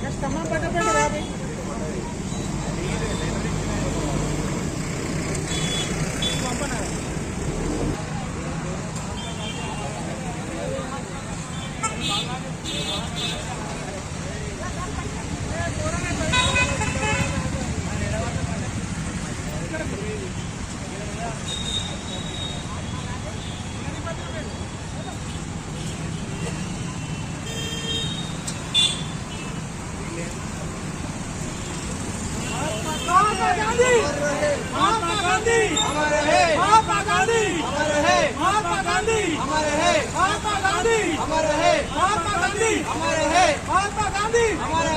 Customer ફટાફટ આવે गांधी महात्मा गांधी हमारे है महात्मा गांधी हमारे है महात्मा गांधी हमारे है महात्मा गांधी हमारे है महात्मा गांधी हमारे है महात्मा गांधी हमारे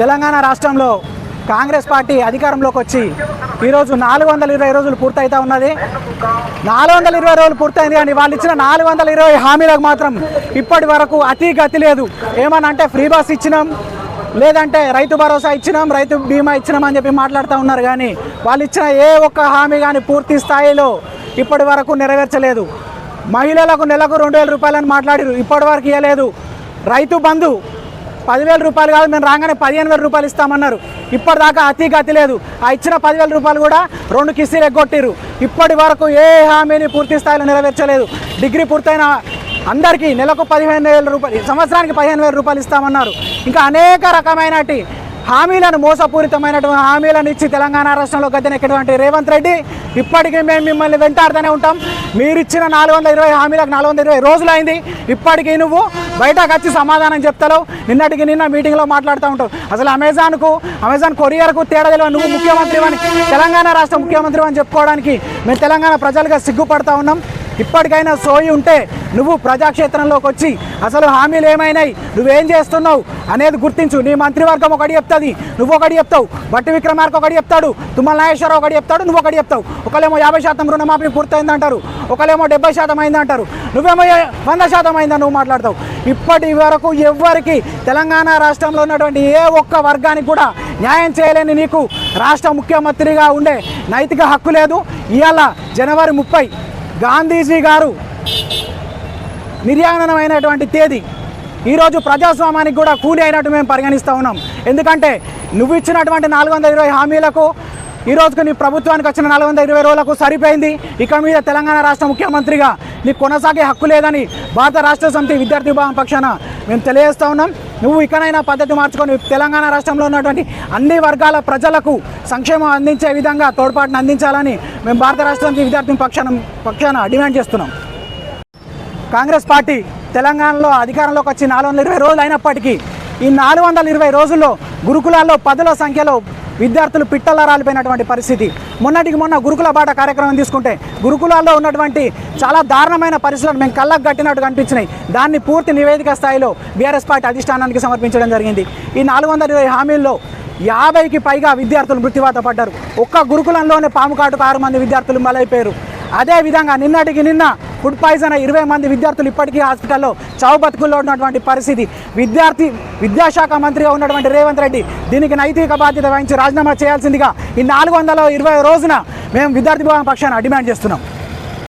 తెలంగాణ రాష్ట్రంలో కాంగ్రెస్ పార్టీ అధికారంలోకి వచ్చి ఈరోజు నాలుగు వందల ఇరవై రోజులు పూర్తయితా ఉన్నది. నాలుగు వందల ఇరవై రోజులు పూర్తయింది కానీ వాళ్ళు ఇచ్చిన నాలుగు వందల ఇరవై హామీలకు మాత్రం ఇప్పటి వరకు అతి గతి లేదు. ఏమని అంటే ఫ్రీ బస్ ఇచ్చినాం లేదంటే రైతు భరోసా ఇచ్చినాం రైతు బీమా ఇచ్చినాం అని చెప్పి మాట్లాడుతూ ఉన్నారు కానీ వాళ్ళు ఇచ్చిన ఏ ఒక్క హామీ కానీ పూర్తి స్థాయిలో ఇప్పటి వరకు నెరవేర్చలేదు. మహిళలకు నెలకు రెండు వేల రూపాయలని మాట్లాడారు ఇప్పటి వరకు ఇవ్వలేదు రైతు బంధు పదివేల రూపాయలు కాదు మేము రాగానే పదిహేను వేల రూపాయలు ఇస్తామన్నారు. ఇప్పటిదాకా అతి గతి లేదు. ఆ ఇచ్చిన పదివేల రూపాయలు కూడా రెండు కిస్తీలు ఎగ్గొట్టిరు ఇప్పటి వరకు ఏ హామీని పూర్తి స్థాయిలో నెరవేర్చలేదు. డిగ్రీ పూర్తయిన అందరికీ నెలకు పదిహేను వేల రూపాయలు సంవత్సరానికి పదిహేను వేల రూపాయలు ఇస్తామన్నారు. ఇంకా అనేక రకమైనటి హామీలను మోసపూరితమైనటువంటి హామీలను ఇచ్చి తెలంగాణ రాష్ట్రంలో గద్దెనెక్కినటువంటి రేవంత్ రెడ్డి ఇప్పటికీ మేము మిమ్మల్ని వెంటాడుతూనే ఉంటాం. మీరిచ్చిన నాలుగు వందల ఇరవై హామీలకు నాలుగు వందల ఇరవై రోజులు అయింది ఇప్పటికీ నువ్వు బయటకు వచ్చి సమాధానం చెప్తలో నిన్నటికి నిన్న మీటింగ్లో మాట్లాడుతూ ఉంటావు అసలు అమెజాన్కు అమెజాన్ కొరియర్కు తేడా తెలియదు. నువ్వు ముఖ్యమంత్రి అని తెలంగాణ రాష్ట్ర ముఖ్యమంత్రి అని చెప్పుకోవడానికి మేము తెలంగాణ ప్రజలుగా సిగ్గుపడతా ఉన్నాం. ఇప్పటికైనా సోయి ఉంటే నువ్వు ప్రజాక్షేత్రంలోకి వచ్చి అసలు హామీలు ఏమైనాయి? నువ్వేం చేస్తున్నావు అనేది గుర్తించు. నీ మంత్రివర్గం ఒకటి చెప్తుంది. నువ్వు ఒకటి చెప్తావు. బట్టి విక్రమార్క ఒకటి చెప్తాడు. తుమ్మల నాగేశ్వరరావు ఒకటి చెప్తాడు. నువ్వు ఒకటి చెప్తావు. ఒకలేమో యాభై శాతం రుణమాఫీ పూర్తయిందంటారు. ఒకలేమో డెబ్బై శాతం అయిందంటారు. నువ్వేమో వంద శాతం అయిందని నువ్వు మాట్లాడతావు. ఇప్పటి వరకు ఎవ్వరికి తెలంగాణ రాష్ట్రంలో ఉన్నటువంటి ఏ ఒక్క వర్గానికి కూడా న్యాయం చేయలేని నీకు రాష్ట్ర ముఖ్యమంత్రిగా ఉండే నైతిక హక్కు లేదు. ఇవాళ జనవరి ముప్పై గాంధీజీ గారు నిర్యాణమైనటువంటి తేదీ. ఈరోజు ప్రజాస్వామ్యానికి కూడా కూలి అయినట్టు మేము పరిగణిస్తూ ఉన్నాం. ఎందుకంటే నువ్వు ఇచ్చినటువంటి నాలుగు వందల ఇరవై హామీలకు ఈరోజుకు నీ ప్రభుత్వానికి వచ్చిన నాలుగు వందల ఇరవై రోజులకు సరిపోయింది. ఇక మీద తెలంగాణ రాష్ట్ర ముఖ్యమంత్రిగా నీకు కొనసాగే హక్కు లేదని భారత రాష్ట్ర సమితి విద్యార్థి విభాగం పక్షాన మేము తెలియజేస్తూ ఉన్నాం. నువ్వు ఇకనైనా పద్ధతి మార్చుకొని తెలంగాణ రాష్ట్రంలో ఉన్నటువంటి అన్ని వర్గాల ప్రజలకు సంక్షేమం అందించే విధంగా తోడ్పాటును అందించాలని మేము భారత రాష్ట్రానికి విద్యార్థి పక్షాన పక్షాన డిమాండ్ చేస్తున్నాం. కాంగ్రెస్ పార్టీ తెలంగాణలో అధికారంలోకి వచ్చి నాలుగు వందల ఇరవై రోజులు అయినప్పటికీ ఈ నాలుగు వందల ఇరవై రోజుల్లో గురుకులాల్లో పదుల సంఖ్యలో విద్యార్థులు పిట్టల రాలిపోయినటువంటి పరిస్థితి. మొన్నటికి మొన్న గురుకుల బాట కార్యక్రమం తీసుకుంటే గురుకులాల్లో ఉన్నటువంటి చాలా దారుణమైన పరిస్థితులను మేము కళ్ళకు కట్టినట్టు కనిపించినాయి దాన్ని పూర్తి నివేదిక స్థాయిలో బీఆర్ఎస్ పార్టీ అధిష్టానానికి సమర్పించడం జరిగింది. ఈ నాలుగు వందల ఇరవై హామీల్లో యాభైకి పైగా విద్యార్థులు మృత్యువాత పడ్డారు. ఒక్క గురుకులంలోనే పాము కాటుకు ఆరు మంది విద్యార్థులు బలైపోయారు అదే విధంగా నిన్నటికి నిన్న ఫుడ్ పాయిజన్ అయి ఇరవై మంది విద్యార్థులు ఇప్పటికీ హాస్పిటల్లో చావు బతుకుల్లో ఉన్నటువంటి పరిస్థితి. విద్యార్థి విద్యాశాఖ మంత్రిగా ఉన్నటువంటి రేవంత్ రెడ్డి దీనికి నైతిక బాధ్యత వహించి రాజీనామా చేయాల్సిందిగా ఈ నాలుగు వందల ఇరవై రోజున మేము విద్యార్థి భవన్ పక్షాన డిమాండ్ చేస్తున్నాం.